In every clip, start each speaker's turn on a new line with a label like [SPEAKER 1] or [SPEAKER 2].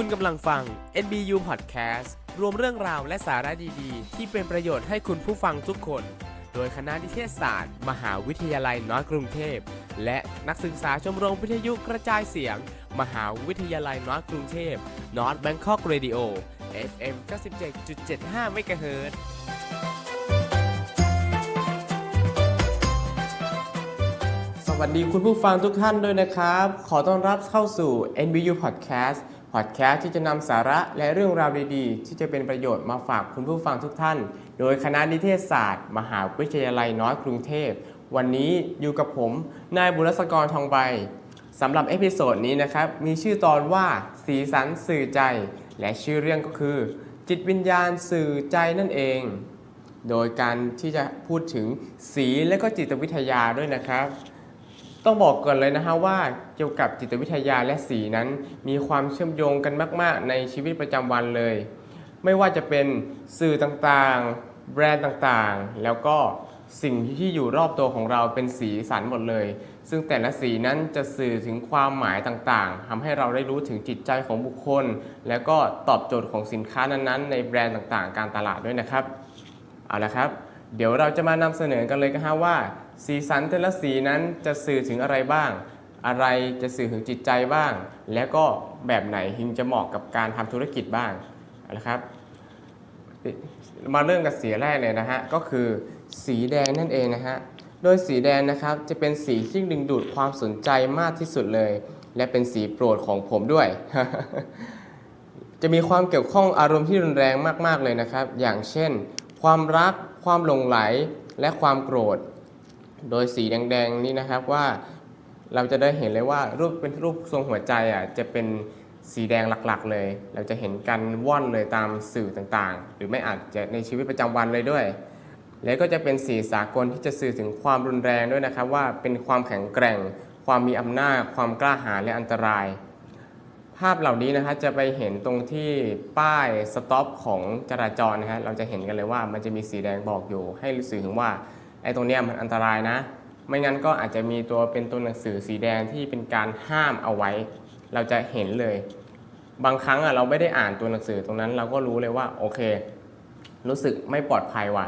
[SPEAKER 1] คุณกำลังฟัง NBU Podcast รวมเรื่องราวและสาระดีๆ ที่เป็นประโยชน์ให้คุณผู้ฟังทุกคน โดยคณะนิเทศศาสตร์ มหาวิทยาลัยนอร์กรุงเทพ และนักศึกษาชมรมวิทยุกระจายเสียง มหาวิทยาลัยนอร์กรุงเทพ North Bangkok Radio FM 97.75เมกะเฮิรตซ์สวัสดีคุณผู้ฟังทุกท่านด้วยนะครับ ขอต้อนรับเข้าสู่ NBU Podcast Podcast ที่จะนำสาระและเรื่องราวดีๆ ที่จะเป็นประโยชน์มาฝากคุณผู้ฟังทุกท่าน โดยคณะนิเทศศาสตร์ มหาวิทยาลัยน้อยกรุงเทพ วันนี้อยู่กับผม นายบุรศกรทองใบสำหรับเอพิโซดนี้นะครับ มีชื่อตอนว่าสีสันสื่อใจ และชื่อเรื่องก็คือ จิตวิญญาณสื่อใจนั่นเอง โดยการที่จะพูดถึงสีและก็จิตวิทยาด้วยนะครับ ต้องบอกก่อนเลยนะฮะว่าเกี่ยวกับจิตวิทยาและสีนั้น มีความเชื่อมโยงกันมาก ๆ ในชีวิตประจำวันเลย ไม่ว่าจะเป็นสื่อต่างๆ แบรนด์ต่างๆ แล้วก็สิ่งที่อยู่รอบตัวของเราเป็นสีสันหมดเลย ซึ่งแต่ละสีนั้นจะสื่อถึงความหมายต่างๆทำให้เราได้รู้ถึงจิตใจของบุคคล แล้วก็ตอบโจทย์ของสินค้านั้นๆ ในแบรนด์ต่างๆ การตลาดด้วยนะครับ เอาละครับ เดี๋ยวเราจะมานำเสนอกันเลยกันฮะว่า สีสันแต่ละสีนั้นจะสื่อถึงอะไรบ้าง อะไรจะสื่อถึงจิตใจบ้าง และก็แบบไหนถึงจะเหมาะกับการทำธุรกิจบ้างเอาละครับ มาเริ่มกับสีแรกเลยนะฮะก็คือสีแดงนั่นเองนะฮะโดยสีแดงนะครับจะเป็นสีที่ดึงดูดความสนใจมากที่สุดเลย และเป็นสีโปรดของผมด้วย จะมีความเกี่ยวข้องอารมณ์ที่รุนแรงมากๆเลยนะครับ อย่างเช่น ความรัก ความหลงไหล และความโกรธ โดยสีแดงๆนี้นะครับว่าเราจะได้เห็นเลยว่ารูปเป็นรูปทรงหัวใจอะจะเป็นสีแดงหลักๆเลย เราจะเห็นกันว่อนเลยตามสื่อต่างๆ หรือไม่อาจจะในชีวิตประจำวันเลยด้วย แล้วก็จะเป็นสีสากลที่จะสื่อถึงความรุนแรงด้วยนะครับว่าเป็นความแข็งแกร่ง ความมีอำนาจ ความกล้าหาญและอันตราย ภาพเหล่านี้นะฮะจะไปเห็นตรงที่ป้ายสต็อปของจราจรนะฮะเราจะเห็นกันเลยว่ามันจะมีสีแดงบอกอยู่ ให้สื่อถึงว่า ไอ้ตรงเนี้ยมันอันตรายนะ ไม่งั้นก็อาจจะมีตัวเป็นตัวหนังสือสีแดงที่เป็นการห้ามเอาไว้ เราจะเห็นเลย บางครั้งอะเราไม่ได้อ่านตัวหนังสือตรงนั้น เราก็รู้เลยว่าโอเค รู้สึกไม่ปลอดภัยว่ะ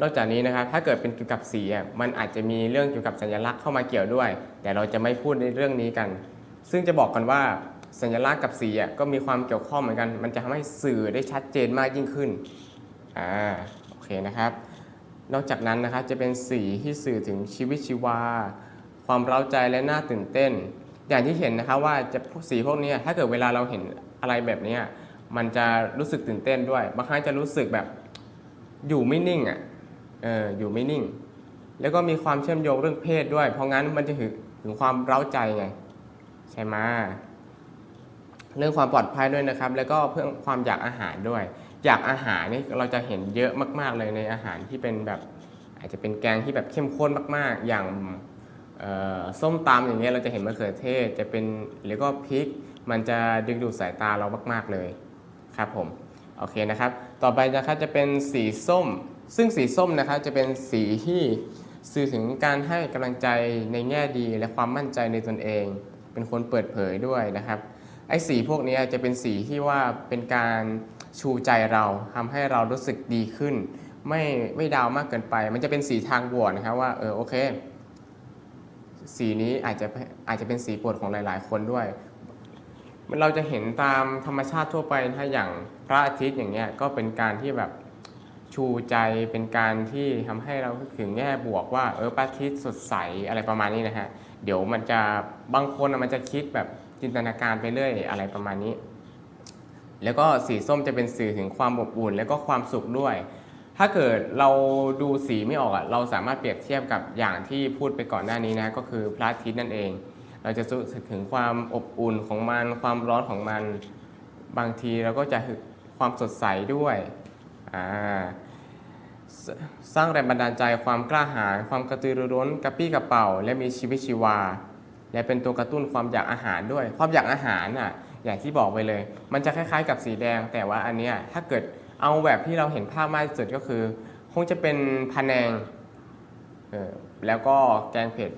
[SPEAKER 1] นอกจากนี้นะครับถ้าเกิดเป็นเกี่ยวกับสีอะมันอาจจะมีเรื่องเกี่ยวกับสัญลักษณ์เข้ามาเกี่ยวด้วย แต่เราจะไม่พูดในเรื่องนี้กัน ซึ่งจะบอกกันว่าสัญลักษณ์กับสีอะก็มีความเกี่ยวข้องเหมือนกัน มันจะทำให้สื่อได้ชัดเจนมากยิ่งขึ้น อ่า โอเคนะครับ นอกจากนั้นนะครับจะเป็นสีที่สื่อถึงชีวิตชีวา ความเร้าใจและน่าตื่นเต้น อย่างที่เห็นนะครับว่าจะสีพวกนี้ถ้าเกิดเวลาเราเห็นอะไรแบบนี้มันจะรู้สึกตื่นเต้นด้วย บางครั้งจะรู้สึกแบบอยู่ไม่นิ่งอะเอออยู่ไม่นิ่ง แล้วก็มีความเชื่อมโยงเรื่องเพศด้วย เพราะงั้นมันจะถึงถึงความเร้าใจไงใช่ไหมเรื่องความปลอดภัยด้วยนะครับ แล้วก็เพื่อความอยากอาหารด้วย อยากอาหารนี่เราจะเห็นเยอะมาก ๆ เลยในอาหารที่เป็นแบบอาจจะเป็นแกงที่แบบเข้มข้นมาก ๆ อย่างส้มตำอย่างเงี้ยเราจะเห็นมะเขือเทศจะเป็นแล้วก็พริก มันจะดึงดูดสายตาเรามาก ๆ เลยครับผมโอเคนะครับ ต่อไปนะครับจะเป็นสีส้ม ซึ่งสีส้มนะครับจะเป็นสีที่สื่อถึงการให้กำลังใจในแง่ดีและความมั่นใจในตนเอง เป็นคนเปิดเผยด้วยนะครับไอ้สีพวกนี้จะเป็นสีที่ว่าเป็นการ ชูใจเราทำให้เรารู้สึกดีขึ้น ไม่ไม่ดาวมากเกินไป มันจะเป็นสีทางบวกนะครับว่าเออโอเค สีนี้อาจจะอาจจะเป็นสีโปรดของหลาย ๆ คนด้วย เราจะเห็นตามธรรมชาติทั่วไปถ้าอย่างพระอาทิตย์อย่างเงี้ยก็เป็นการที่แบบชูใจเป็นการที่ทำให้เราถึงแง่บวกว่าเออพระอาทิตย์สดใสอะไรประมาณนี้นะฮะเดี๋ยวมันจะบางคนมันจะคิดแบบจินตนาการไปเรื่อยอะไรประมาณนี้ แล้วก็สีส้มจะเป็นสื่อถึงความอบอุ่น แล้วก็ความสุขด้วย ถ้าเกิดเราดูสีไม่ออกอะเราสามารถเปรียบเทียบกับอย่างที่พูดไปก่อนหน้านี้นะก็คือพระอาทิตย์นั่นเอง เราจะรู้สึกถึงความอบอุ่นของมัน ความร้อนของมัน บางทีเราก็จะความสดใสด้วยอ่าสร้างแรงบันดาลใจความกล้าหาญความกระตือรือร้นกระปี้กระเป๋า และมีชีวิตชีวา และเป็นตัวกระตุ้นความอยากอาหารด้วย ความอยากอาหารอะ อย่างที่บอกไปเลย มันจะคล้ายๆ กับสีแดง แต่ว่าอันนี้ถ้าเกิดเอาแบบที่เราเห็นภาพมากที่สุดก็คือ คงจะเป็นพะแนงแล้วก็แกงเผ็ด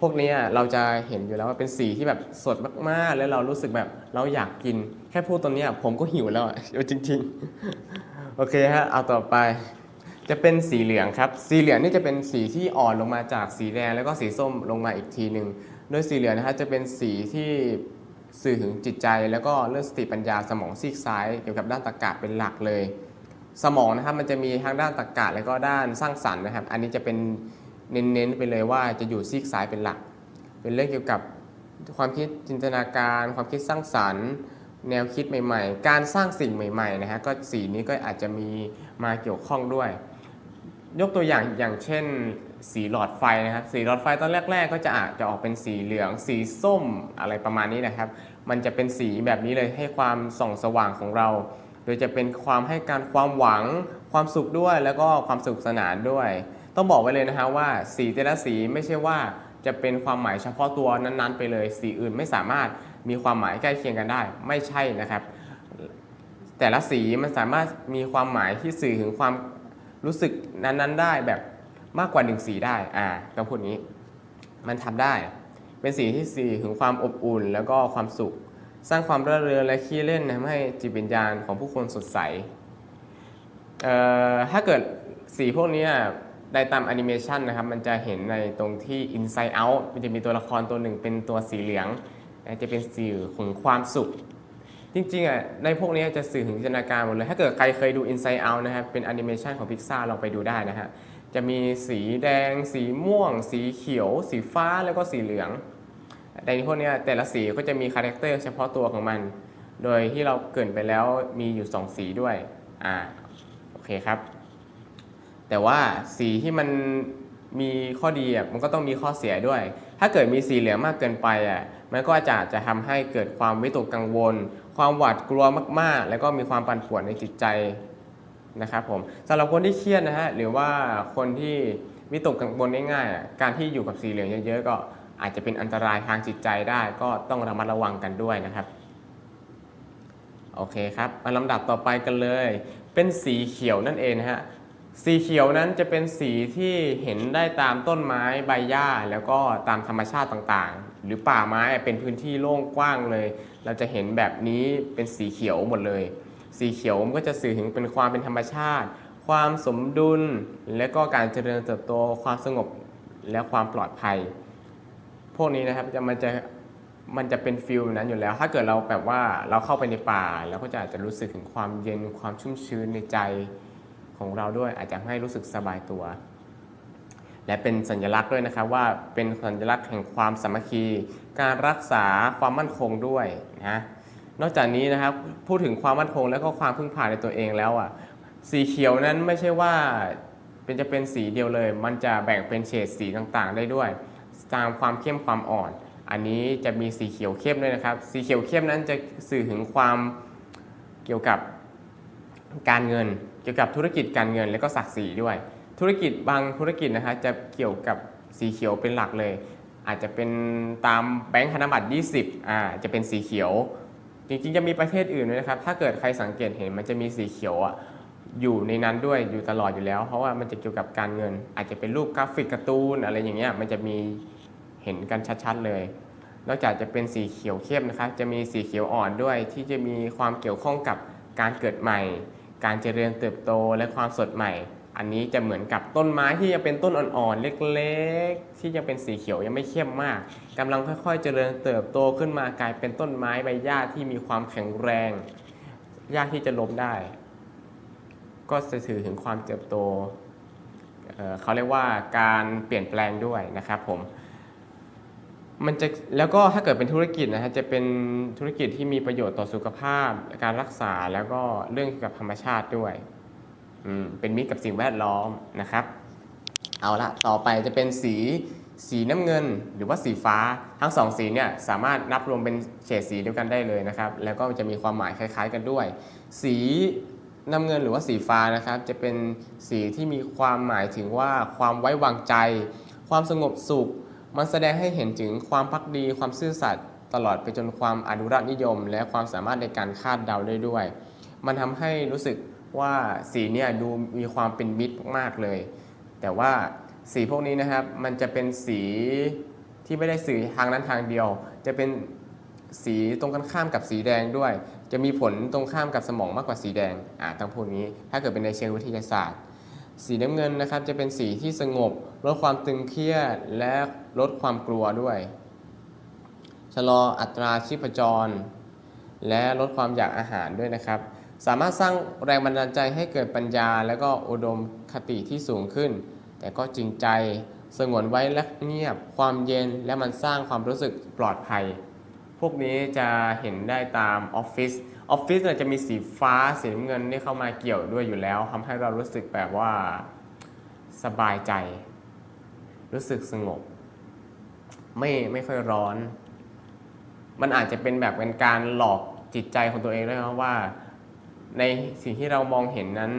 [SPEAKER 1] พวกนี้เราจะเห็นอยู่แล้วว่าเป็นสีที่แบบสดมากๆ แล้วเรารู้สึกแบบเราอยากกิน แค่พูดตรงเนี้ผมก็หิวแล้วอะจริง ๆ โอเคฮะเอาต่อไปจะเป็นสีเหลืองครับ สีเหลืองนี่จะเป็นสีที่อ่อนลงมาจากสีแดงแล้วก็สีส้มลงมาอีกทีหนึ่งโดยสีเหลืองนะครับจะเป็นสีที่ สื่อถึงจิตใจแล้วก็เรื่องสติปัญญาสมองซีกซ้ายเกี่ยวกับด้านตรรกะเป็นหลักเลย สมองนะครับมันจะมีทั้งด้านตรรกะแล้วก็ด้านสร้างสรรค์นะครับ อันนี้จะเป็นเน้นๆไปเลยว่าจะอยู่ซีกซ้ายเป็นหลัก เป็นเรื่องเกี่ยวกับความคิดจินตนาการ ความคิดสร้างสรรค์ แนวคิดใหม่ ๆ การสร้างสิ่งใหม่ๆนะฮะก็สีนี้ก็อาจจะมีมาเกี่ยวข้องด้วย ยกตัวอย่างอย่างเช่น สีหลอดไฟนะครับ สีหลอดไฟตอนแรก ๆ ก็จะอาจจะออกเป็นสีเหลือง สีส้มอะไรประมาณนี้นะครับ มันจะเป็นสีแบบนี้เลยให้ความส่องสว่างของเรา โดยจะเป็นความให้การความหวัง ความสุขด้วย แล้วก็ความสนุขสนานด้วย ต้องบอกไว้เลยนะฮะว่าสีแต่ละสีไม่ใช่ว่าจะเป็นความหมายเฉพาะตัวนั้นๆ ไปเลย สีอื่นไม่สามารถมีความหมายใกล้เคียงกันได้ ไม่ใช่นะครับ แต่ละสีมันสามารถมีความหมายที่สื่อถึงความรู้สึกนั้นๆ ได้แบบ มากกว่าหนึ่งสีได้อ่าต้องพูดงี้ มันทำได้ เป็นสีที่สื่อถึงความอบอุ่น แล้วก็ความสุข สร้างความร่าเริงและขี้เล่นทำให้จิตวิญญาณของผู้คนสดใสเอ่อถ้าเกิดสีพวกนี้ได้ตามแอนิเมชันนะครับ มันจะเห็นในตรงที่ Inside Out มันจะมีตัวละครตัวหนึ่งเป็นตัวสีเหลือง จะเป็นสีของความสุข จริงๆอะในพวกนี้จะสื่อถึงจินตนาการหมดเลย ถ้าเกิดใครเคยดู Inside Out นะครับ เป็นแอนิเมชันของ Pixar ลองไปดูได้นะฮะ จะมีสีแดง สีม่วง สีเขียว สีฟ้าแล้วก็สีเหลืองในพวกนี้แต่ละสีก็จะมีคาแรคเตอร์เฉพาะตัวของมัน โดยที่เราเกินไปแล้วมีอยู่ 2 สีด้วยอ่าโอเคครับ แต่ว่าสีที่มันมีข้อดีอะมันก็ต้องมีข้อเสียด้วย ถ้าเกิดมีสีเหลืองมากเกินไปอะมันก็อาจจะจะทำให้เกิดความวิตกกังวล ความหวาดกลัวมากๆ แล้วก็มีความปั่นป่วนในจิตใจ นะครับผมสำหรับคนที่เครียดนะฮะหรือว่าคนที่วิตกกังวลง่ายๆการที่อยู่กับสีเหลืองเยอะๆก็อาจจะเป็นอันตรายทางจิตใจได้ก็ต้องระมัดระวังกันด้วยนะครับโอเคครับมาลำดับต่อไปกันเลย เป็นสีเขียวนั่นเองนะฮะสีเขียวนั้นจะเป็นสีที่เห็นได้ตามต้นไม้ใบหญ้า แล้วก็ตามธรรมชาติต่างๆ หรือป่าไม้เป็นพื้นที่โล่งกว้างเลย เราจะเห็นแบบนี้เป็นสีเขียวหมดเลย สีเขียวมันก็จะสื่อถึงเป็นความเป็นธรรมชาติ ความสมดุล และก็การเจริญเติบโต ความสงบและความปลอดภัย พวกนี้นะครับจะมันจะมันจะเป็นฟิลนั้นอยู่แล้ว ถ้าเกิดเราแบบว่าเราเข้าไปในป่าเราก็จะอาจจะรู้สึกถึงความเย็นความชุ่มชื้นในใจของเราด้วย อาจจะให้รู้สึกสบายตัว และเป็นสัญลักษณ์ด้วยนะครับว่าเป็นสัญลักษณ์แห่งความสามัคคี การรักษาความมั่นคงด้วยนะ นอกจากนี้นะครับพูดถึงความมั่นคงและก็ความพึ่งพาในตัวเองแล้วอะสีเขียวนั้นไม่ใช่ว่าเป็นจะเป็นสีเดียวเลย มันจะแบ่งเป็นเฉดสีต่างๆ ได้ด้วยตามความเข้มความอ่อน อันนี้จะมีสีเขียวเข้มด้วยนะครับ สีเขียวเข้มนั้นจะสื่อถึงความเกี่ยวกับการเงิน เกี่ยวกับธุรกิจการเงินและก็ศักดิ์ศรีด้วย ธุรกิจบางธุรกิจนะคะจะเกี่ยวกับสีเขียวเป็นหลักเลย อาจจะเป็นตามแบงค์ธนบัตร 20อ่าจะเป็นสีเขียว จริงๆจะมีประเทศอื่นด้วยนะครับ ถ้าเกิดใครสังเกตเห็นมันจะมีสีเขียวอะอยู่ในนั้นด้วยอยู่ตลอดอยู่แล้ว เพราะว่ามันจะเกี่ยวกับการเงิน อาจจะเป็นรูปกราฟิกการ์ตูนอะไรอย่างเงี้ยมันจะมีเห็นกันชัดๆเลย นอกจากจะเป็นสีเขียวเข้มนะครับจะมีสีเขียวอ่อนด้วย ที่จะมีความเกี่ยวข้องกับการเกิดใหม่ การเจริญเติบโตและความสดใหม่ อันนี้จะเหมือนกับต้นไม้ที่ยังเป็นต้นอ่อนๆเล็กๆ ที่ยังเป็นสีเขียวยังไม่เข้มมากกำลังค่อยๆ เจริญเติบโตขึ้นมากลายเป็นต้นไม้ใบหญ้าที่มีความแข็งแรงยากที่จะล้มได้ ก็จะสื่อถึงความเติบโตเเขาเรียกว่าการเปลี่ยนแปลงด้วยนะครับผมมันจะแล้วก็ถ้าเกิดเป็นธุรกิจนะฮะจะเป็นธุรกิจที่มีประโยชน์ต่อสุขภาพ การรักษาแล้วก็เรื่องเกี่ยวกับธรรมชาติด้วย เป็นมิตรกับสิ่งแวดล้อมนะครับ เอาละต่อไปจะเป็นสีสีน้ำเงินหรือว่าสีฟ้าทั้งสองสีเนี่ยสามารถนับรวมเป็นเฉดสีเดียวกันได้เลยนะครับ แล้วก็จะมีความหมายคล้าย ๆ กันด้วย สีน้ำเงินหรือว่าสีฟ้านะครับ จะเป็นสีที่มีความหมายถึงว่าความไว้วางใจ ความสงบสุข มันแสดงให้เห็นถึงความพักดี ความซื่อสัตย์ตลอดไปจนความอนุรักษ์นิยม และความสามารถในการคาดเดาได้ด้วย มันทำให้รู้สึก ว่าสีเนี่ยดูมีความเป็นมิตรมากเลย แต่ว่าสีพวกนี้นะครับ มันจะเป็นสีที่ไม่ได้สื่อทางนั้นทางเดียว จะเป็นสีตรงกันข้ามกับสีแดงด้วย จะมีผลตรงข้ามกับสมองมากกว่าสีแดงอ่าต้งพูดงี้ ถ้าเกิดเป็นในเชิงวิทยาศาสตร์ สีน้ำเงินนะครับ จะเป็นสีที่สงบ ลดความตึงเครียดและลดความกลัวด้วย ชะลออัตราชีพจร และลดความอยากอาหารด้วยนะครับ สามารถสร้างแรงบันดาลใจให้เกิดปัญญา และก็อุดมคติที่สูงขึ้น แต่ก็จริงใจสงวนไว้และเงียบความเย็นและมันสร้างความรู้สึกปลอดภัย พวกนี้จะเห็นได้ตามออฟฟิศออฟฟิศเนี่ยจะมีสีฟ้าสีน้ำเงินนี่เข้ามาเกี่ยวด้วยอยู่แล้วทำให้เรารู้สึกแบบว่าสบายใจ รู้สึกสงบ ไม่ไม่ค่อยร้อน มันอาจจะเป็นแบบเป็นการหลอกจิตใจของตัวเองด้วยนะว่า ในสิ่งที่เรามองเห็นนั้น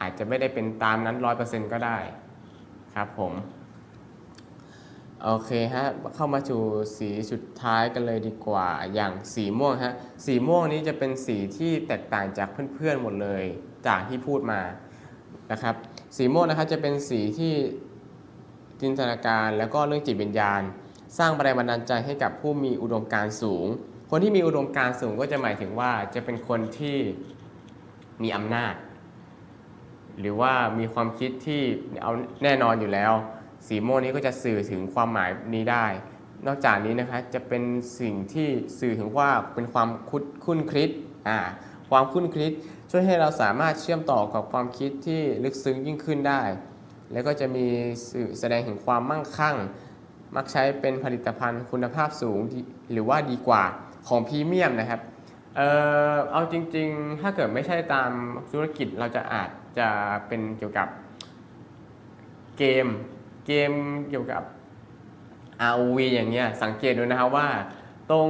[SPEAKER 1] อาจจะไม่ได้เป็นตามนั้นร้อยเปอร์เซ็นต์ก็ได้ครับผม โอเคฮะ เข้ามาสู่สีสุดท้ายกันเลยดีกว่าอย่างสีม่วงฮะ สีม่วงนี้จะเป็นสีที่แตกต่างจากเพื่อนๆหมดเลยจากที่พูดมานะครับ สีม่วงนะครับจะเป็นสีที่จินตนาการแล้วก็เรื่องจิตวิญญาณ สร้างแรงบันดาลใจให้กับผู้มีอุดมการณ์สูง คนที่มีอุดมการณ์สูงก็จะหมายถึงว่าจะเป็นคนที่ มีอำนาจ หรือว่ามีความคิดที่เอาแน่นอนอยู่แล้ว สีม่วงนี้ก็จะสื่อถึงความหมายนี้ได้ นอกจากนี้นะคะจะเป็นสิ่งที่สื่อถึงว่าเป็นความคุดคุ้นคิดอ่าความคุ้นคิดช่วยให้เราสามารถเชื่อมต่อกับความคิดที่ลึกซึ้งยิ่งขึ้นได้ แล้วก็จะมีสื่อแสดงถึงความมั่งคั่ง มักใช้เป็นผลิตภัณฑ์คุณภาพสูงหรือว่าดีกว่าของพรีเมียมนะครับ เออเอาจริง ๆ ถ้าเกิดไม่ใช่ตามธุรกิจเราจะอาจจะเป็นเกี่ยวกับเกม เกมเกี่ยวกับ ROV อย่างเงี้ยสังเกตดูนะครับว่า ตรง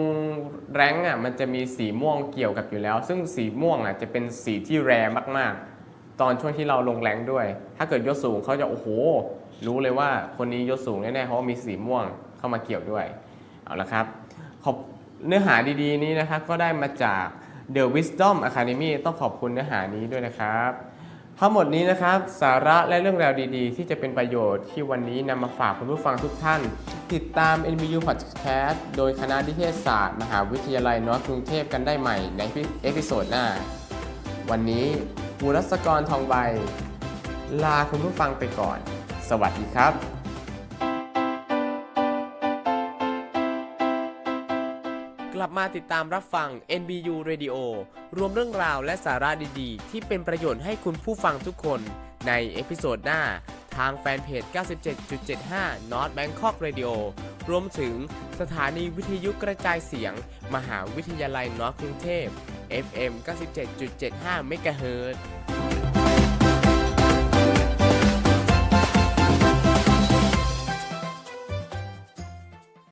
[SPEAKER 1] แรงอะมันจะมีสีม่วงเกี่ยวกับอยู่แล้ว ซึ่งสีม่วงอะจะเป็นสีที่แรงมากๆ ตอนช่วงที่เราลงแรงด้วย ถ้าเกิดยศสูงเขาจะโอ้โห รู้เลยว่าคนนี้ยศสูงแน่ๆเพราะว่ามีสีม่วงเข้ามาเกี่ยวด้วยเอาละครับขอบ เนื้อหาดีๆนี้นะครับก็ได้มาจาก The Wisdom Academy ต้องขอบคุณเนื้อหานี้ด้วยนะครับ ทั้งหมดนี้นะครับสาระและเรื่องราวดีๆ ที่จะเป็นประโยชน์ที่วันนี้นำมาฝากคุณผู้ฟังทุกท่าน ติดตาม NBU Podcast โดยคณะนิเทศศาสตร์ มหาวิทยาลัยนอร์ทกรุงเทพกันได้ใหม่ในเอพิโซดหน้า วันนี้ภูรัศกรทองใบ ลาคุณผู้ฟังไปก่อน สวัสดีครับ ลับมาติดตามรับฟัง NBU Radio รวมเรื่องราวและสาระดีๆ ที่เป็นประโยชน์ให้คุณผู้ฟังทุกคนในเอพิโซดหน้าทางแฟนเพจ 97.75 North Bangkok Radio รวมถึงสถานีวิทยุกระจายเสียง มหาวิทยาลัยนอร์ทกรุงเทพ FM 97.75 MHz